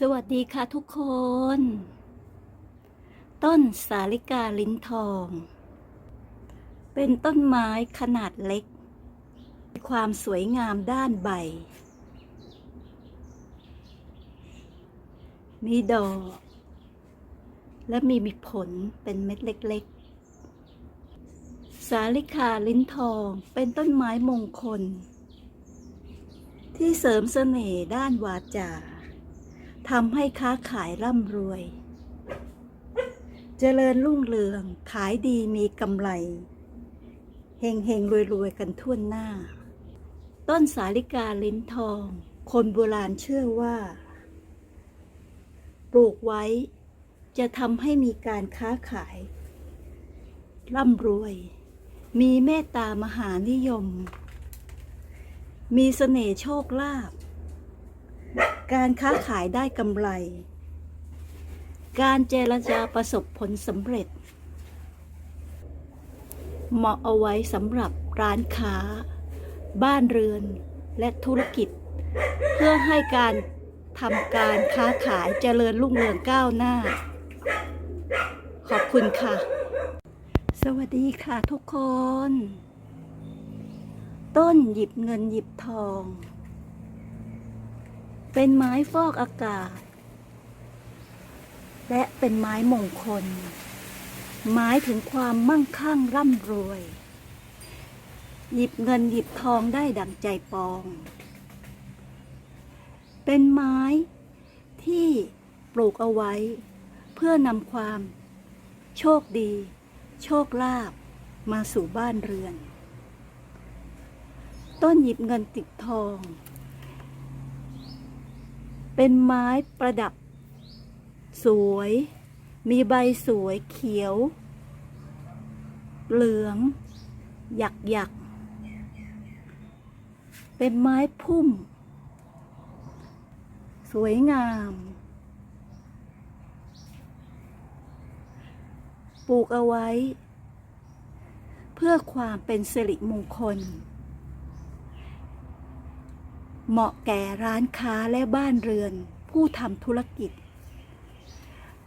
สวัสดีค่ะทุกคน ต้นสาลิกาลิ้นทอง เป็นต้นไม้ขนาดเล็ก มีความสวยงามด้านใบ มีดอก และมีมีผลเป็นเม็ดเล็กๆ สาลิกาลิ้นทองเป็นต้นไม้มงคล ที่เสริมเสน่ห์ด้านวาจา ทำให้ค้าขายร่ำรวย เจริญรุ่งเรืองขายดีมีกำไรเฮงเฮงรวยรวยๆกันทั่วหน้า ต้นสาลิกาลิ้นทอง คนโบราณเชื่อว่า ปลูกไว้จะทำให้มีการค้าขาย ร่ำรวย มีเมตตามหานิยม มีเสน่ห์โชคลาภ การค้าขายได้กำไร การเจรจาประสบผลสำเร็จ เหมาะเอาไว้สำหรับร้านค้า บ้านเรือนและธุรกิจ เพื่อให้การทำการค้าขายเจริญรุ่งเรืองก้าวหน้า ขอบคุณค่ะ สวัสดีค่ะทุกคน ต้นหยิบเงินหยิบทอง เป็นไม้ฟอกอากาศ และเป็นไม้มงคล หมายถึงความมั่งคั่งร่ำรวย หยิบเงินหยิบทองได้ดังใจปอง เป็นไม้ที่ปลูกเอาไว้ เพื่อนำความ โชคดี โชคลาภมาสู่บ้านเรือน ต้นหยิบเงินติดทอง เป็นไม้ประดับ สวย มีใบสวยเขียว เหลือง หยักหยัก เป็นไม้พุ่ม สวยงาม ปลูกเอาไว้ เพื่อความเป็นสิริมงคล เหมาะแก่ร้านค้าและบ้านเรือนผู้ทำธุรกิจ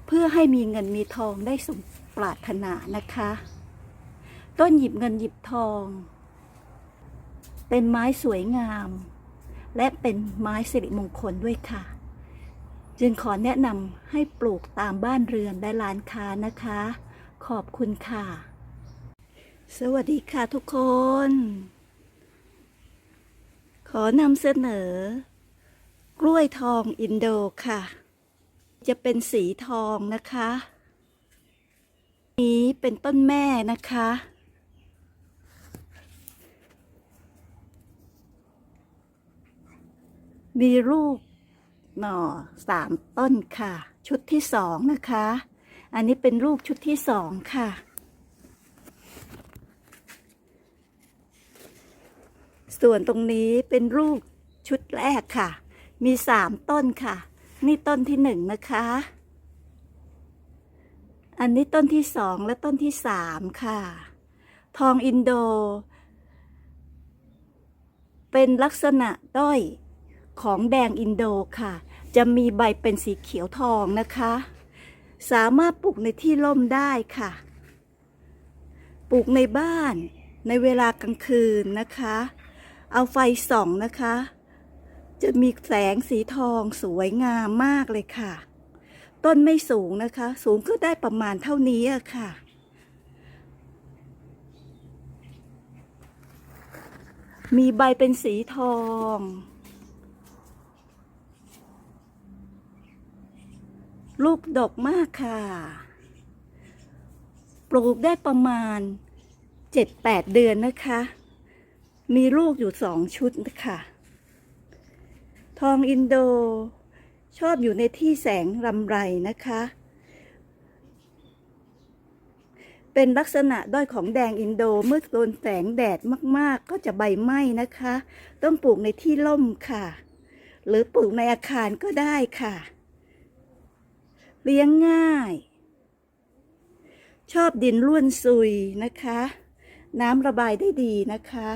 เพื่อให้มีเงินมีทองได้สมปรารถนานะคะ ต้นหยิบเงินหยิบทอง เป็นไม้สวยงาม และเป็นไม้สิริมงคลด้วยค่ะ จึงขอแนะนำให้ปลูกตามบ้านเรือนและร้านค้านะคะ ขอบคุณค่ะ สวัสดีค่ะทุกคน ขอนำเสนอ กล้วยทองอินโดค่ะ จะเป็นสีทองนะคะ นี้เป็นต้นแม่นะคะ มีลูกหน่อสามต้นค่ะ ชุดที่สองนะคะ อันนี้เป็นลูกชุดที่สองค่ะ ส่วนตรงนี้เป็นรูปชุดแรกค่ะ มีสามต้นค่ะ นี่ต้นที่หนึ่งนะคะ อันนี้ต้นที่สองและต้นที่สามค่ะ ทองอินโด เป็นลักษณะด้อยของแดงอินโดค่ะ จะมีใบเป็นสีเขียวทองนะคะ สามารถปลูกในที่ร่มได้ค่ะ ปลูกในบ้านในเวลากลางคืนนะคะ เอาไฟส่องนะคะ จะมีแสงสีทองสวยงามมากเลยค่ะ ต้นไม่สูงนะคะ สูงก็ได้ประมาณเท่านี้อะค่ะมีใบเป็นสีทอง ลูกดกมากค่ะ ปลูกได้ประมาณ 7-8 เดือนนะคะ มีลูกอยู่สองชุดนะคะทองอินโด ชอบอยู่ในที่แสงรำไรนะคะ เป็นลักษณะด้อยของแดงอินโดเมื่อโดนแสงแดดมากๆ ก็จะใบไหม้นะคะ ต้องปลูกในที่ร่มค่ะ หรือปลูกในอาคารก็ได้ค่ะ เลี้ยงง่าย ชอบดินร่วนซุยนะคะ น้ำระบายได้ดีนะคะ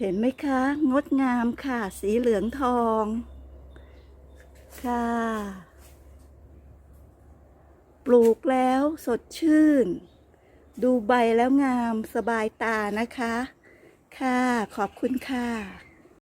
เห็นไหมคะ งดงามค่ะ สีเหลืองทอง ค่ะ ปลูกแล้วสดชื่น ดูใบแล้วงามสบายตานะคะ ค่ะ ขอบคุณค่ะ